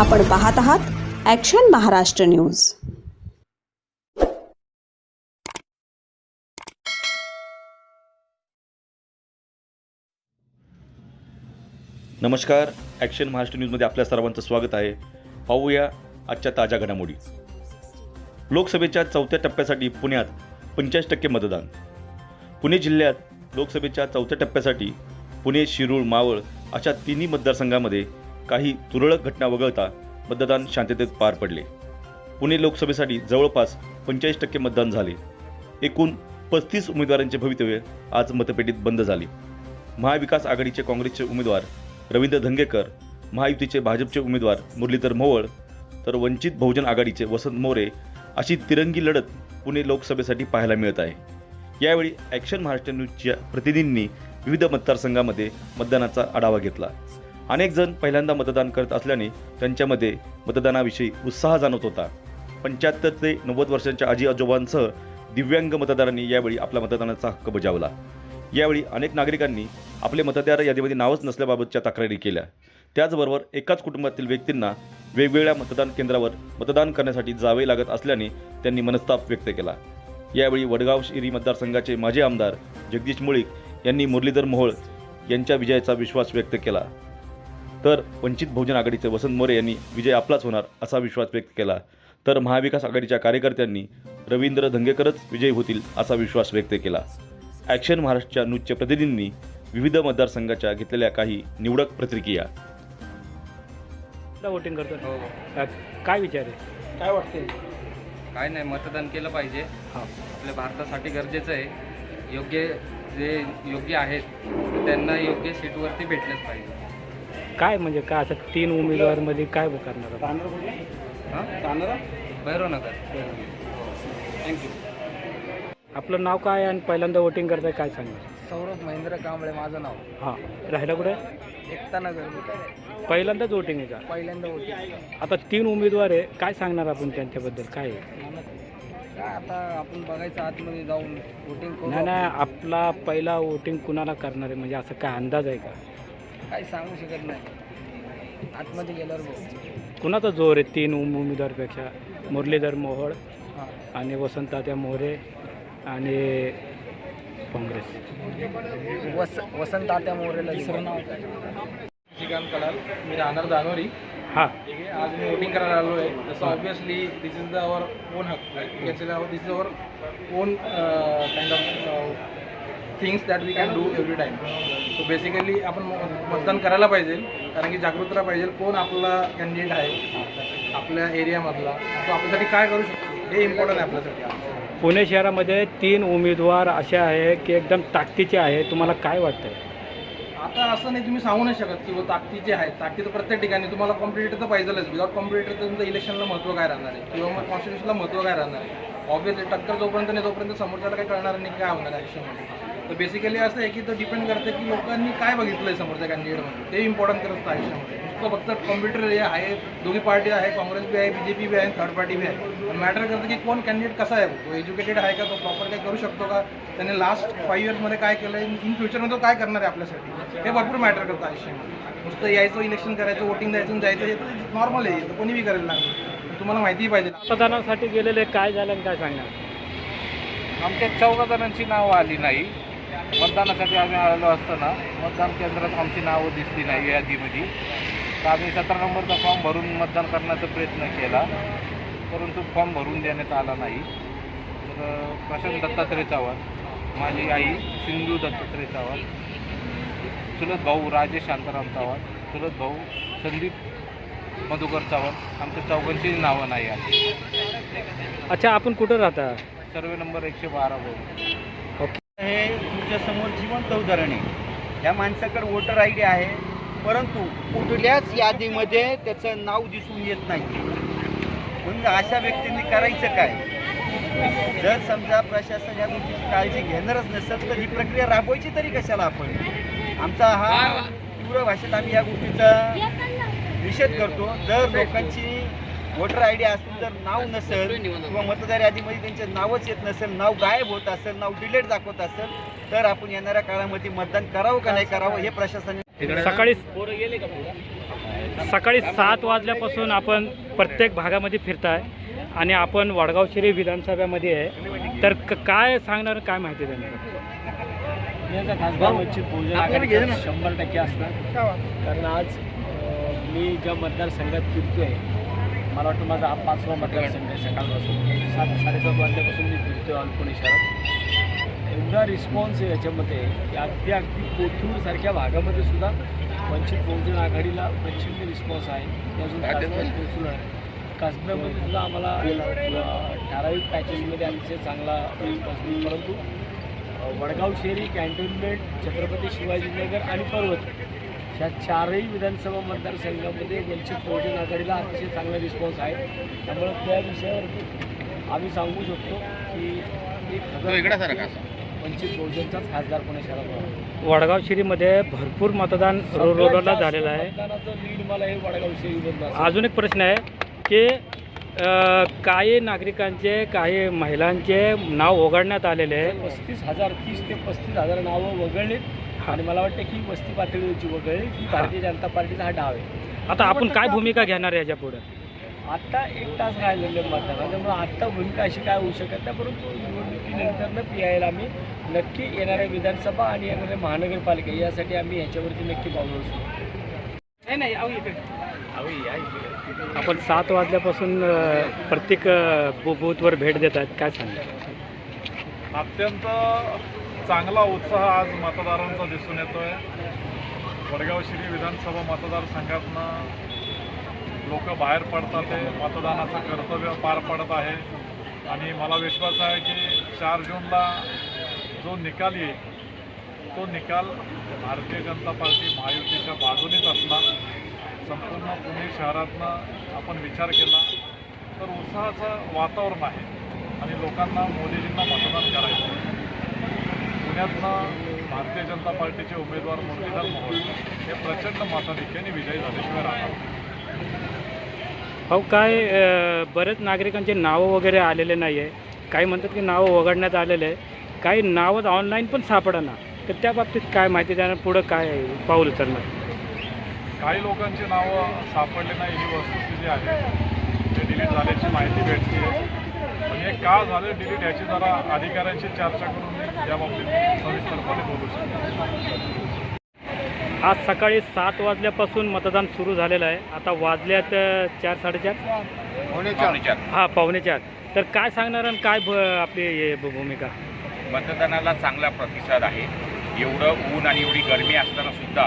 आपण पाहत आहात ॲक्शन महाराष्ट्र न्यूज नमस्कार. ॲक्शन महाराष्ट्र न्यूजमध्ये आपल्या सर्वांचं स्वागत आहे. पाहूया आजच्या ताज्या घडामोडी. लोकसभेच्या चौथ्या टप्प्यासाठी पुण्यात पंचेचाळीस टक्के मतदान. पुणे जिल्ह्यात लोकसभेच्या चौथ्या टप्प्यासाठी पुणे शिरूर मावळ अशा तिन्ही मतदारसंघामध्ये काही तुरळक घटना वगळता मतदान शांततेत पार पडले. पुणे लोकसभेसाठी जवळपास पंचेचाळीस टक्के मतदान झाले. एकूण पस्तीस उमेदवारांचे भवितव्य आज मतपेटीत बंद झाले. महाविकास आघाडीचे काँग्रेसचे उमेदवार रवींद्र धंगेकर महायुतीचे भाजपचे उमेदवार मुरलीधर मोहोळ तर वंचित बहुजन आघाडीचे वसंत मोरे अशी तिरंगी लढत पुणे लोकसभेसाठी पाहायला मिळत आहे. यावेळी ॲक्शन महाराष्ट्र न्यूजच्या प्रतिनिधींनी विविध मतदारसंघामध्ये मतदानाचा आढावा घेतला. अनेक जण पहिल्यांदा मतदान करत असल्याने त्यांच्यामध्ये मतदानाविषयी उत्साह जाणवत होता. पंच्याहत्तर ते नव्वद वर्षांच्या आजी आजोबांसह दिव्यांग मतदारांनी यावेळी आपला मतदानाचा हक्क बजावला. यावेळी अनेक नागरिकांनी आपले मतदार यादीमध्ये नावच नसल्याबाबतच्या तक्रारी केल्या. त्याचबरोबर एकाच कुटुंबातील व्यक्तींना वेगवेगळ्या मतदान केंद्रावर मतदान करण्यासाठी जावे लागत असल्याने त्यांनी मनस्ताप व्यक्त केला. यावेळी वडगाव शिरी मतदारसंघाचे माजी आमदार जगदीश मुळीक यांनी मुरलीधर मोहोळ यांच्या विजयाचा विश्वास व्यक्त केला. तर वंचित बहुजन आघाडीचे वसंत मोरे यांनी विजय आपलाच होणार असा विश्वास व्यक्त केला. तर महाविकास आघाडीच्या कार्यकर्त्यांनी रवींद्र धंगेकरच विजयी होतील असा विश्वास व्यक्त केला. ॲक्शन महाराष्ट्रच्या न्यूजच्या प्रतिनिधींनी विविध मतदारसंघाच्या घेतलेल्या काही निवडक प्रतिक्रिया. वोटिंग करतो हो. काय विचार आहे? काय वाटते काय नाही मतदान केलं पाहिजे. हा. आपल्या भारतासाठी गरजेचं आहे. योग्य जे योग्य आहेत त्यांना योग्य सीटवरती भेटलंच पाहिजे. काय म्हणजे काय असं तीन उमेदवारमध्ये काय करणार आपण? हां? भैरवनगर. थँक्यू आपलं नाव काय आणि पहिल्यांदा वोटिंग करताय काय सांगा? सौरभ महेंद्र कांबळे माझं नाव. हां. राहिला कुठे? एकता नगर पहिल्यांदाच वोटिंग आहे का? पहिल्यांदा होती आता तीन उमेदवार आहे. काय सांगणार आपण त्यांच्याबद्दल? काय आहे? काय आता आपण बघायचं आतमध्ये जाऊन वोटिंग नाही नाही. आपला पहिला वोटिंग कुणाला करणार आहे? म्हणजे असं काय अंदाज आहे का? काही सांगू शकत नाही. आतमध्ये गेल्यावर बघू. कुणाचा जोर आहे? तीन उम- उमेदवारपेक्षा. मुरलीधर मोहोळ हां. आणि वसंतात्या मोरे आणि काँग्रेस. वस वसंत आत्या मोरेला दुसरं नाव काय? श्रीकांत कलाल मी राहणार दानोरी. हां. ठीक आहे आज मी वोटिंग करायला आलो आहे. तसं obviously this is the our own Haq this is our own kind of things that we can do every time so basically आपण मतदान करायला पाहिजे कारण की जागृतता पाहिजे कोण आपला कॅन्डिडेट आहे आपल्या एरियामधला तो आपल्यासाठी काय करू शकतो? हे इम्पॉर्टंट आहे आपल्यासाठी. पुणे शहरामध्ये तीन उमेदवार असे आहे की एकदम ताकदीचे आहे. तुम्हाला काय वाटतंय? आता असं नाही तुम्ही सांगू नाही शकत की वो ताकदीचे आहे ताकदी तर प्रत्येक ठिकाणी. तुम्हाला कॉम्पिटेटर तर पाहिजेलच. विदाउट कॉम्पिटेटर तर तुमचं इलेक्शनला महत्त्व काय राहणार आहे? किंवा मग कॉन्स्टिट्युशनला महत्त्व काय राहणार आहे? ऑब्विसली टक्कर जोपर्यंत नाही तोपर्यंत समोरच्याला काही कळणार नाही काय होणार आहे ॲक्शनमध्ये तर बेसिकली असं आहे की तो डिपेंड करते की लोकांनी काय बघितलं आहे समोरच्या कॅन्डिडेटमध्ये ते इम्पॉर्टंट करत असतं आयुष्यामध्ये. नुसतं फक्त कॉम्प्युटर हे आहे दोन्ही पार्टी आहे काँग्रेस बी आहे बी जे पी बी आहे थर्ड पार्टी बी आहे. पण मॅटर करतं की कोण कॅन्डिडेट कसा आहे तो एज्युकेटेड आहे का तो प्रॉपर काय करू शकतो का? त्याने लास्ट फाईव्ह इयर्समध्ये काय केलं आहे इन फ्युचरमध्ये तो काय करणार आहे आपल्यासाठी? हे भरपूर मॅटर करतं आयुष्यामध्ये. नुसतं यायचं इलेक्शन करायचं वोटिंग द्यायचं जायचं हे तर नॉर्मल आहे. तर कोणी बी करेल लागलं तुम्हाला माहितीही पाहिजे. मतदानासाठी गेलेले काय झालं आणि काय सांगणार? आमच्या चौघा जणांची नावं आली नाही. मतदानासाठी आम्ही आलेलो असताना मतदान केंद्रात आमची नावं दिसली नाही यादीमध्ये तर आम्ही सतरा नंबरचा फॉर्म भरून मतदान करण्याचा प्रयत्न केला परंतु फॉर्म भरून देण्यात आला नाही. तर प्रशांत दत्तात्रय चव्हाण माझी आई सिंधू दत्तात्रय चव्हाण चुलत भाऊ राजेश शांताराम चव्हाण चुलत भाऊ संदीप मधुकर चव्हाण आमच्या चौघांची नावं नाही आली. अच्छा आपण कुठं राहता? सर्वे नंबर एकशे बारा बोल हे तुमच्यासमोर जिवंत उदाहरण आहे. या माणसाकडे वोटर आय डी आहे परंतु कुठल्याच यादीमध्ये त्याचं नाव दिसून येत नाही. म्हणून अशा व्यक्तींनी करायचं काय? जर समजा प्रशासन या गोष्टीची काळजी घेणारच नसेल तर ही प्रक्रिया राबवायची तरी कशाला आपण? आमचा हा. तीव्र भाषेत आम्ही या गोष्टीचा निषेध करतो. जर लोकांची वोटर आय डी असून जर नाव नसेल किंवा मतदार यादीमध्ये त्यांचे नावच येत नसेल नाव गायब होत असेल नाव डिलेट दाखवत असेल तर आपण येणाऱ्या काळामध्ये मतदान करावं का नाही करावं हे प्रशासनाने सकाळी सकाळी सात वाजल्यापासून आपण प्रत्येक भागामध्ये फिरताय आणि आपण वडगाव शिरी विधानसभेमध्ये आहे. तर काय सांगणार काय माहिती देणार याचा खासदार वंचित बहुजन आघाडीचा शंभर टक्के असणार. कारण आज मी ज्या मतदारसंघात फिरतोय मला वाटतं माझा हा पाचवा मतदारसंघ आहे. सकाळपासून सात साडेसात वाजल्यापासून मी फिरतोय अल्पणी शहरात. एवढा रिस्पॉन्स आहे याच्यामध्ये की अगदी अगदी कोथरूडसारख्या भागामध्ये सुद्धा वंचित बहुजन आघाडीला प्रचंड रिस्पॉन्स आहे. अजून पोहोचून आहे कासब्यामध्ये सुद्धा आम्हाला ठराविक पॅचेसमध्ये अतिशय चांगला रिस्पॉन्स मिळतो परंतु वडगाव शहरी कॅन्टोन्मेंट छत्रपती शिवाजीनगर आणि पर्वत ह्या चारही विधानसभा मतदारसंघामध्ये वंचित बहुजन आघाडीला अतिशय चांगला रिस्पॉन्स आहे त्यामुळे त्या विषयावरती आम्ही सांगू शकतो की एक हजार वंचित बहुजनचाच खासदार पुणे शहरात. वडगाव शिरीमध्ये भरपूर मतदान रोडला झालेलं आहे जास्त मतदानाचं लीड मला हे वडगाव शहरीमधनं असेल. अजून एक प्रश्न आहे की काही नागरिकांचे काही महिलांचे नाव ओघडण्यात आलेले आहे पस्तीस हजार तीस ते पस्तीस हजार नावं वगळलीत आणि मला वाटतं की वस्ती पातळीवरची वगळली ही. भारतीय जनता पार्टीचा हा डाव आहे. आता आपण काय भूमिका घेणार याच्यापुढे आता एक तास राहिलेले मतदान त्यामुळे आत्ता भूमिका अशी काय होऊ शकत नाही परंतु निवडणुकीनंतर पी आयला आम्ही नक्की येणाऱ्या विधानसभा आणि येणाऱ्या महानगरपालिका यासाठी आम्ही ह्याच्यावरती नक्की पावलं उचलू. आपण सात वाजल्यापासून प्रत्येक बूथवर भेट देत आहेत काय सांगा अत्यंत चांगला उत्साह आज मतदारांचा दिसून येतो आहे वडगाव श्री विधानसभा मतदारसंघातनं लोक बाहेर पडतात आहे मतदानाचं कर्तव्य पार पडत आहे. आणि मला विश्वास आहे की चार जूनला जो निकाल येईल तो निकाल भारतीय जनता पार्टी महायुतीच्या बाजूनेच असणार. संपूर्ण पुणे शहरातनं आपण विचार केला तर उत्साहाचं वातावरण आहे आणि लोकांना मोदीजींना मतदान करायचं आहे. पुण्यातनं भारतीय जनता पार्टीचे उमेदवार मुरलीधर मोहोळ हे प्रचंड मताधिक्याने विजयी झाल्याशिवाय राहणार. भाऊ काय बरेच नागरिकांचे नावं वगैरे आलेले नाही आहे काही म्हणतात की नावं वगळण्यात आलेले आहे काही नावं ऑनलाईन पण सापडना. तर त्या बाबतीत काय माहिती देणार? पुढं काय पाऊल उचलणार. काही लोकांची नावं सापडली नाही ही वस्तुस्थिती आहे. ते डिलीट झाल्याची माहिती भेटते. पण हे का झालं डिलीट याची जरा अधिकाऱ्यांशी चर्चा करून मी या बाबतीत सविस्तरपणे बोलू शकतो. आज सकाळी सात वाजल्यापासून मतदान सुरू झालेलं आहे. आता वाजल्यात चार साडेचार? हां पावणे चार. तर काय सांगणार आणि काय आपली हे भूमिका? मतदानाला चांगला प्रतिसाद आहे. एवढं ऊन आणि एवढी गरमी असताना सुद्धा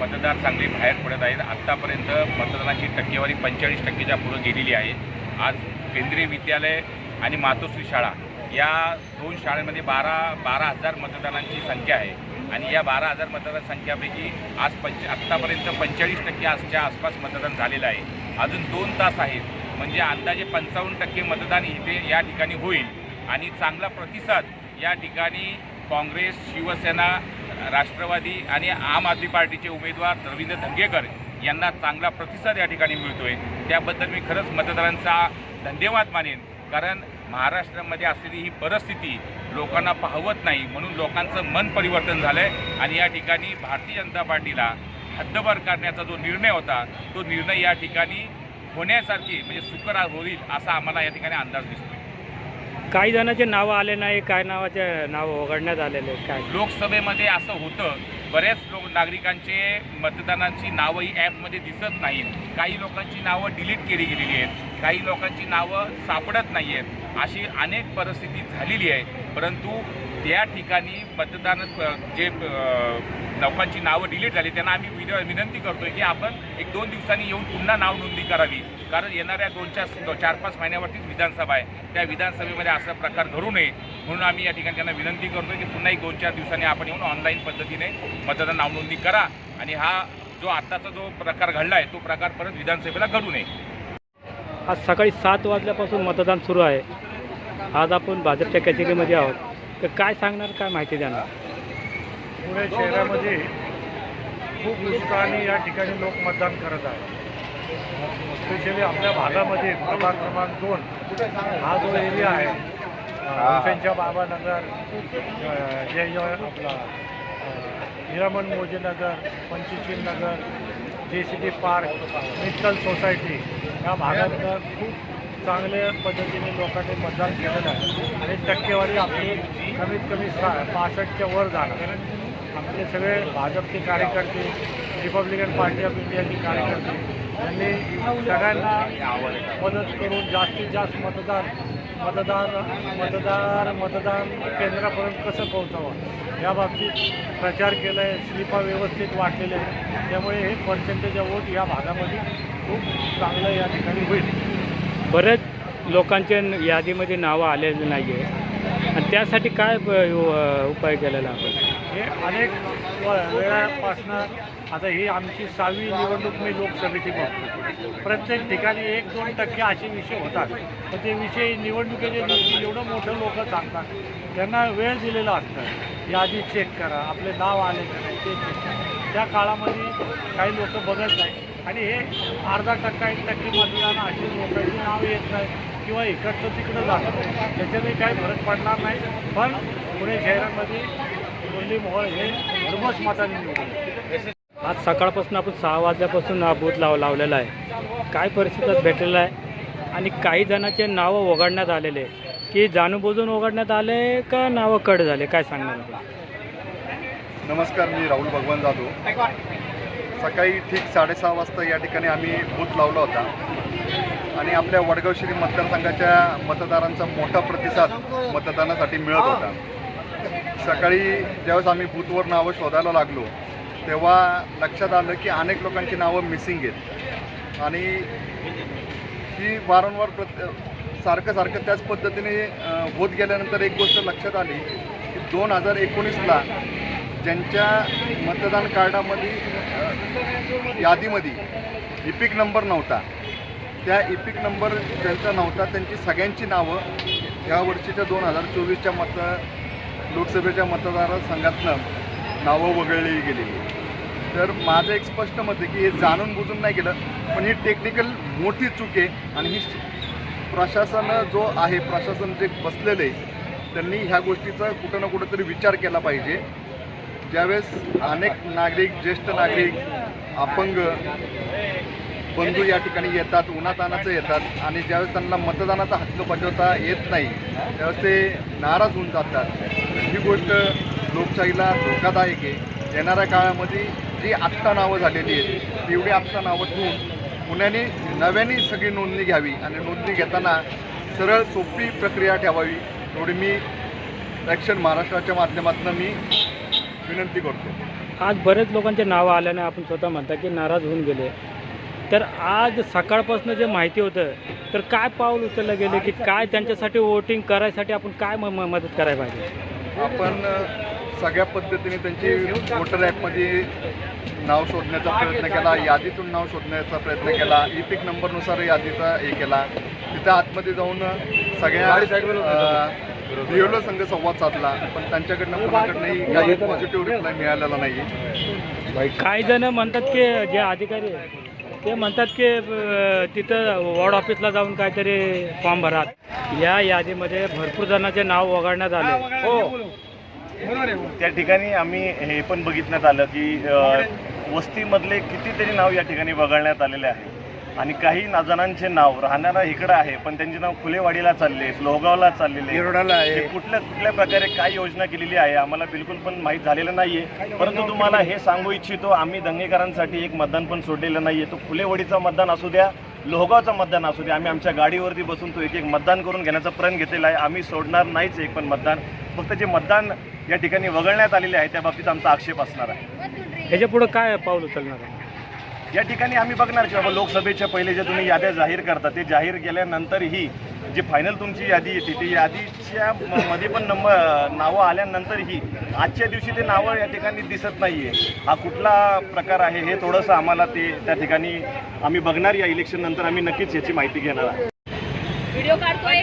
मतदार चांगले बाहेर पडत आहेत. आत्तापर्यंत मतदानाची टक्केवारी पंचेचाळीस टक्केच्या पुढे गेलेली आहे. आज केंद्रीय विद्यालय आणि मातोश्री शाळा या दोन शाळांमध्ये बारा बारा हजार मतदानांची संख्या आहे. आणि या बारा हजार मतदान संख्यापैकी आज पंच आत्तापर्यंत पंचेचाळीस टक्के आजच्या आसपास मतदान झालेलं आहे. अजून दोन तास आहेत. म्हणजे अंदाजे पंचावन्न टक्के मतदान इथे या ठिकाणी होईल. आणि चांगला प्रतिसाद या ठिकाणी काँग्रेस शिवसेना राष्ट्रवादी आणि आम आदमी पार्टीचे उमेदवार रवींद्र धंगेकर यांना चांगला प्रतिसाद या ठिकाणी मिळतोय. त्याबद्दल मी खरंच मतदारांचा धन्यवाद मानेन. कारण महाराष्ट्रामध्ये असलेली ही परिस्थिती लोकांना पाहवत नाही म्हणून लोकांचं मन परिवर्तन झालं आहे आणि या ठिकाणी भारतीय जनता पार्टीला हद्दपार करण्याचा जो निर्णय होता तो निर्णय या ठिकाणी होण्यासारखी म्हणजे सुकर होईल असा आम्हाला या ठिकाणी अंदाज दिसतो काही जणांचे नावं आले नाही काय नावाचे नावं वगळण्यात आलेले आहे, काय? लोकसभेमध्ये असं होतं बऱ्याच लोक नागरिकांचे मतदानाची नावं ही ॲपमध्ये दिसत नाहीत. काही लोकांची नावं डिलीट केली गेलेली आहेत. काही लोकांची नावं सापडत नाही आहेत अशी अनेक परिस्थिती झालेली आहे. परंतु त्या ठिकाणी मतदान जे लोकांची नावं डिलीट झाली त्यांना आम्ही विनंती करतोय की आपण एक दोन दिवसांनी येऊन पुन्हा नाव नोंदणी करावी. कारण येणाऱ्या दोन चार चार पाच महिन्यावरतीच विधानसभा आहे. त्या विधानसभेमध्ये असा प्रकार घडू नये. म्हणून आम्ही या ठिकाणी त्यांना विनंती करतोय की पुन्हा एक दोन चार दिवसांनी आपण येऊन ऑनलाईन पद्धतीने मतदान नाव नोंदणी करा. आणि हा जो आत्ताचा जो प्रकार घडला आहे तो प्रकार परत विधानसभेला घडू नये. आज सकाळी सात वाजल्यापासून मतदान सुरू आहे. आज आपण भाजपच्या कचेरीमध्ये आहोत. तर काय सांगणार काय माहिती देणार? पुणे शहरामध्ये खूप उत्साहाने या ठिकाणी लोक मतदान करत आहेत. स्पेशली आपल्या भागामध्ये प्रभाग क्रमांक दोन हा जो एरिया आहे हुसेनच्या बाबानगर जय जय आपला अ, हिरामण मोजे Nagar Panchsheel Nagar J C T park Mittal society या भागातनं खूप चांगल्या पद्धतीने लोकांनी मतदान केलेलं आहे. आणि टक्केवारी आपली कमीत कमी सा पासष्टच्या वर जाणार आपले सगळे भाजपचे कार्यकर्ते रिपब्लिकन पार्टी ऑफ इंडियाचे कार्यकर्ते यांनी सगळ्यांना मदत करून जास्तीत जास्त मतदार मतदार मतदार मतदान केंद्रापर्यंत कसं पोहोचावं? या बाबतीत प्रचार केला आहे स्लिपा व्यवस्थित वाटलेल्या आहेत. त्यामुळे हे पर्सेंटेज वोट या भागामध्ये खूप चांगलं या ठिकाणी होईल. बरेच लोकांच्या यादीमध्ये नावं आलेली नाही आहे आणि त्यासाठी काय उपाय केलेला आपण? हे अनेक वेळापासनं आता ही आमची सहावी निवडणूक मी लोकसभेची बघतो. प्रत्येक ठिकाणी एक दोन टक्के असे विषय होतात. पण ते विषय निवडणुकीच्या दिवशी एवढं मोठं लोक सांगतात. त्यांना वेळ दिलेला असतं. यादी चेक करा आपले नाव आले का नाही ते चेक करा. त्या काळामध्ये काही लोक बघत नाही आणि हे अर्धा टक्का एक टक्के मतदान असे लोकांची नाव येत नाही किंवा इकडचं तिकडं जातं त्याच्याने काही फरक पडणार नाही. पण पुणे शहरामध्ये मुरली मोहोळ हे भरघोस मताने निवडून आज सकाळपासून आपण सहा वाजल्यापासून हा बूथ लाव लावलेला आहे. काय परिस्थितीत भेटलेला आहे? आणि काही जणांचे नावं वगळण्यात आलेले की जाणून बुजून वगळण्यात आले का नावं कट झाले? काय सांगणार आपण? नमस्कार मी राहुल भगवान जाधव. सकाळी ठीक साडेसहा वाजता या ठिकाणी आम्ही बूथ लावला होता. आणि आपल्या वडगाव श्री मतदारसंघाच्या मतदारांचा मोठा प्रतिसाद मतदानासाठी मिळत होता. सकाळी ज्यावेळेस आम्ही बूथवर नावं शोधायला लागलो तेव्हा लक्षात आलं की अनेक लोकांची नावं मिसिंग आहेत. आणि ही वारंवार प्रत सारखं सारखं त्याच पद्धतीने होत गेल्यानंतर एक गोष्ट लक्षात आली की दोन हजार एकोणीसला ज्यांच्या मतदान कार्डामध्ये यादीमध्ये इपिक नंबर नव्हता. त्या इपिक नंबर ज्यांचा नव्हता त्यांची सगळ्यांची नावं या वर्षीच्या दोन हजार चोवीसच्या मत लोकसभेच्या मतदारसंघातनं नावं वगळली गेलेली. तर माझं एक स्पष्ट मत आहे की हे जाणून बुजून नाही केलं पण ही टेक्निकल मोठी चूक आहे आणि ही प्रशासन जो आहे प्रशासन जे बसलेलं आहे त्यांनी ह्या गोष्टीचा कुठं ना कुठंतरी विचार केला पाहिजे. ज्यावेळेस अनेक नागरिक ज्येष्ठ नागरिक अपंग बंधू या ठिकाणी येतात उन्हातानाचं येतात आणि ज्यावेळेस त्यांना मतदानाचा हक्क बजावता येत नाही त्यावेळेस ते नाराज होऊन जातात. ही गोष्ट लोकशाहीला धोकादायक आहे. येणाऱ्या काळामध्ये जी आत्ता नावं झालेली आहेत तेवढी आत्ता नावं ठेवून पुण्याने नव्याने सगळी नोंदणी घ्यावी आणि नोंदणी घेताना सरळ सोपी प्रक्रिया ठेवावी. एवढी मी ॲक्शन महाराष्ट्राच्या माध्यमातून मी विनंती करतो. आज बरेच लोकांचे नावं आल्याने आपण स्वतः म्हणता की नाराज होऊन गेले. तर आज सकाळपासून जे माहिती होतं तर काय पाऊल उचललं गेले की काय त्यांच्यासाठी वोटिंग करायसाठी आपण काय मदत करायला पाहिजे? आपण सगळ्या पद्धतीने त्यांची वोटर ॲपमध्ये नाव शोधण्याचा प्रयत्न केला यादीतून नाव शोधण्याचा प्रयत्न केला ई पिक नंबरनुसार यादीचा हे केला. तिथं आतमध्ये जाऊन सगळ्या बिओलो संघ संवाद साधला पण त्यांच्याकडनं कोणाकडनंही काही पॉझिटिव्ह रिप्लाय मिळालेला नाही काही जण म्हणतात की जे अधिकारी आहेत, ते म्हणतात की तिथं वॉर्ड ऑफिसला जाऊन काहीतरी फॉर्म भरा या यादीमध्ये भरपूर जणांचे नाव वगळण्यात आले. हो त्या ठिकाणी आम्ही हे पण बघितण्यात आलं की वस्तीमधले कितीतरी नाव या ठिकाणी वगळण्यात आलेले आहे आणि काही ना जणांचे नाव राहणारा इकडं आहे पण त्यांचे नाव फुलेवाडीला चालले लोहगावला चाललेले हे कुठल्या कुठल्या प्रकारे काय योजना केलेली आहे आम्हाला बिलकुल पण माहीत झालेलं नाही आहे परंतु तुम्हाला हे सांगू इच्छितो आम्ही दंगेकरांसाठी एक मतदान पण सोडलेलं नाही आहे तो फुलेवाडीचं मतदान असू द्या लोहगावचं मतदान असू द्या आम्ही आमच्या गाडीवरती बसून तो एक एक मतदान करून घेण्याचा प्रण घेतलेला आहे. आम्ही सोडणार नाहीच एक पण मतदान. फक्त जे मतदान या ठिकाणी वगळण्यात आलेले आहे त्या बाबतीत आमचा आक्षेप असणार आहे. ह्याच्या पुढं काय पाऊल उचलणार आहे? या ठिकाणी आम्ही बघणार की बाबा लोकसभेच्या पहिले जे तुम्ही याद्या जाहीर करता ते जाहीर केल्यानंतरही जी फायनल तुमची यादी येते ती यादीच्या मध्ये पण नंबर नावं आल्यानंतरही आजच्या दिवशी ते नावं या ठिकाणी दिसत नाही आहे हा कुठला प्रकार आहे हे थोडंसं आम्हाला ते त्या ठिकाणी आम्ही बघणार या इलेक्शन नंतर आम्ही नक्कीच याची माहिती घेणार आहे व्हिडिओ काढतोय.